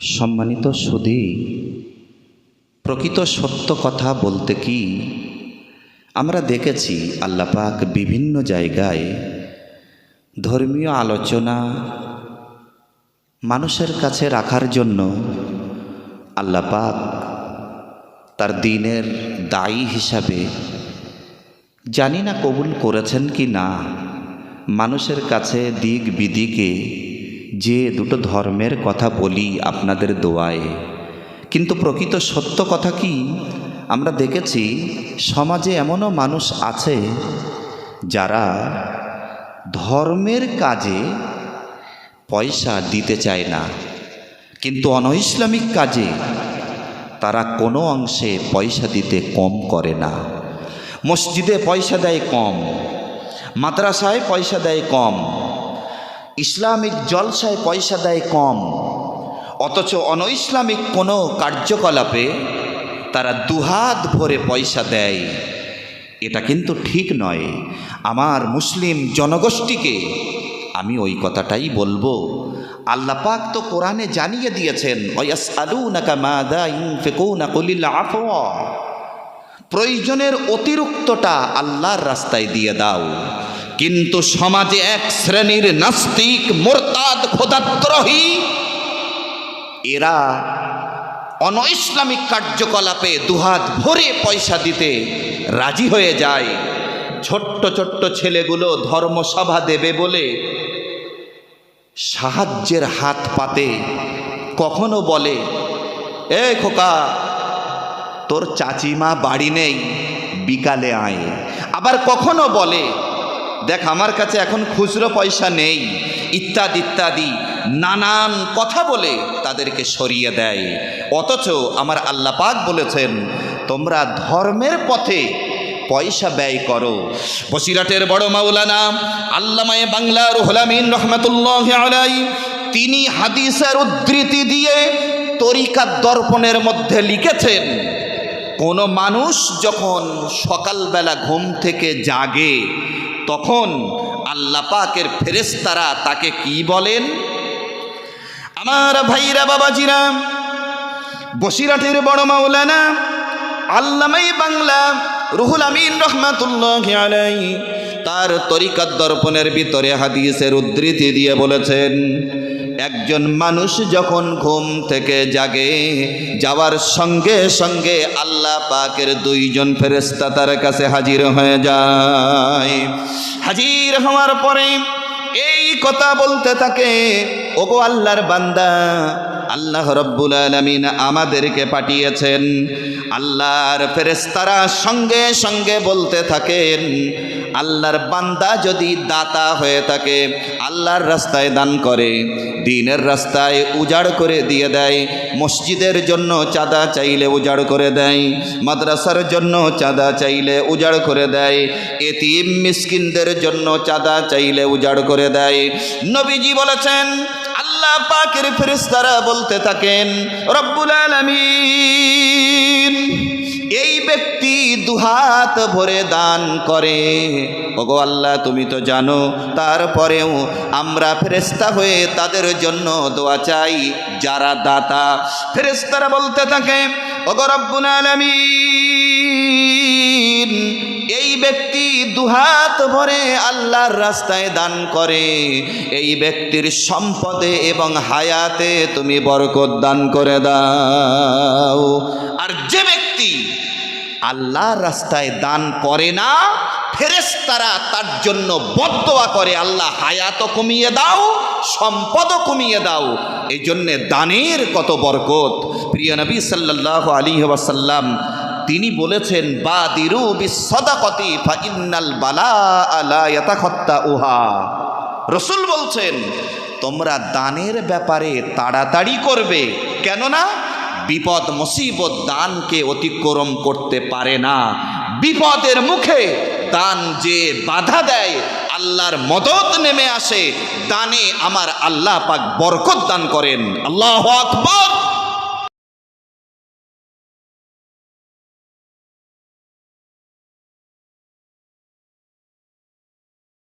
সম্মানিত সুধী, প্রকৃত সত্য কথা বলতে কি? আমরা দেখেছি আল্লাপাক বিভিন্ন জায়গায় ধর্মীয় আলোচনা মানুষের কাছে রাখার জন্য আল্লাপাক তার দিনের দায়ী হিসাবে জানি না কবুল করেছেন কি না, মানুষের কাছে দিক বিদিকে যে দুটো ধর্মের কথা বলি আপনাদের দোয়ায়। কিন্তু প্রকৃত সত্য কথা কি? আমরা দেখেছি সমাজে এমনও মানুষ আছে যারা ধর্মের কাজে পয়সা দিতে চায় না। কিন্তু অনইসলামিক কাজে তারা কোনো অংশে পয়সা দিতে কম করে না। মসজিদে পয়সা দেয় কম, মাদ্রাসায় পয়সা দেয় কম ইসলামিক জলসায় পয়সা দেয় কম। অথচ অনইসলামিক কোনো কার্যকলাপে তারা দুহাত ভরে পয়সা দেয়। এটা কিন্তু ঠিক নয়। আমার মুসলিম জনগোষ্ঠীকে আমি ওই কথাটাই বলব। আল্লাহ পাক তো কোরআনে জানিয়ে দিয়েছেন প্রয়োজনের অতিরিক্তটা আল্লাহর রাস্তায় দিয়ে দাও। কিন্তু সমাজে এক শ্রেণির নাস্তিক মোরতাদ খোদাত্রহী, এরা অনইসলামিক কার্যকলাপে দুহাত ভরে পয়সা দিতে রাজি হয়ে যায়। ছোট্ট ছোট্ট ছেলেগুলো ধর্মসভা দেবে বলে সাহায্যের হাত পাতে কখনো বলে, এ খোকা, তোর চাচিমা বাড়ি নেই, বিকালে আয়। আবার কখনো বলে দেখ, আমার কাছে এখন খুচরো পয়সা নেই। ইত্যাদি ইত্যাদি। নানান কথা বলে তাদেরকে সরিয়ে দেয়। অথচ আমার আল্লাহ পাক বলেছেন, তোমরা ধর্মের পথে পয়সা ব্যয় করো। বসিরাটের বড় মাওলানা আল্লামায়ে বাংলার হোলামিন রহমতুল্লাহ আলাই তিনি হাদিসের উদ্ধৃতি দিয়ে তরিকাত দর্পণের মধ্যে লিখেছেন, কোনো মানুষ যখন সকালবেলা ঘুম থেকে জাগে তখন আল্লাহ পাকের ফেরেস্তারা তাকে কি বলেন? আমার ভাইরা বাবাজিরা বসিরাটের বড় মাওলানা আল্লামাই বাংলা রুহুল আমিন রহমাতুল্লাহ আলাই তার তরিকাত দর্পণের ভিতরে হাদিসের উদ্ধৃতি দিয়ে বলেছেন একজন মানুষ যখন ঘুম থেকে জাগে, যাওয়ার সঙ্গে সঙ্গে আল্লাহ পাকের দুইজন ফেরেস্তা তার কাছে হাজির হয়ে যায়। হাজির হওয়ার পরে এই কথা বলতে থাকে, ওগো আল্লাহর বান্দা আল্লাহ রব্বুল আলমিন আমাদেরকে পাঠিয়েছেন। আল্লাহর ফেরেস্তারা সঙ্গে সঙ্গে বলতে থাকেন, আল্লাহর বান্দা যদি দাতা হয়ে থাকে, আল্লাহর রাস্তায় দান করে, দিনের রাস্তায় উজাড় করে দিয়ে দেয়, মসজিদের জন্য চাঁদা চাইলে উজাড় করে দেয়, মাদ্রাসার জন্য চাঁদা চাইলে উজাড় করে দেয়, এতিম মিসকিনদের জন্য চাঁদা চাইলে উজাড় করে দেয়। নবীজি বলেছেন আল্লাহ পাকের ফেরেশতারা বলতে থাকেন, রব্বুল আলামিন, এই ব্যক্তি দুহাত ভরে দান করে। ওগো আল্লাহ, তুমি তো জানো, তারপরেও আমরা ফেরেস্তা হয়ে তাদের জন্য দোয়া চাই, যারা দাতা। ফেরেস্তারা বলতে থাকে, ওগো রব্বুল আলামিন ব্যক্তি দুহাত ভরে আল্লাহর রাস্তায় দান করে, এই ব্যক্তির সম্পদে এবং হায়াতে তুমি বরকত দান করে দাও। আর যে ব্যক্তি আল্লাহর রাস্তায় দান করে না ফেরেস্তারা তার জন্য বদোয়া করে, আল্লাহ হায়াতও কমিয়ে দাও, সম্পদও কমিয়ে দাও। এই জন্যে দানের কত বরকত। প্রিয় নবী সাল্লাহ আলী ওয়াসাল্লাম তিনি বলেছেন বা দিরু বালা উহা রসুল বলছেন, তোমরা দানের ব্যাপারে তাড়াতাড়ি করবে, কেননা বিপদ, মুসিবত দানকে অতিক্রম করতে পারে না। বিপদের মুখে দান যে বাধা দেয়, আল্লাহর মদত নেমে আসে। দানে আমার আল্লাহ পাক বরকত দান করেন। আল্লাহ আকবর!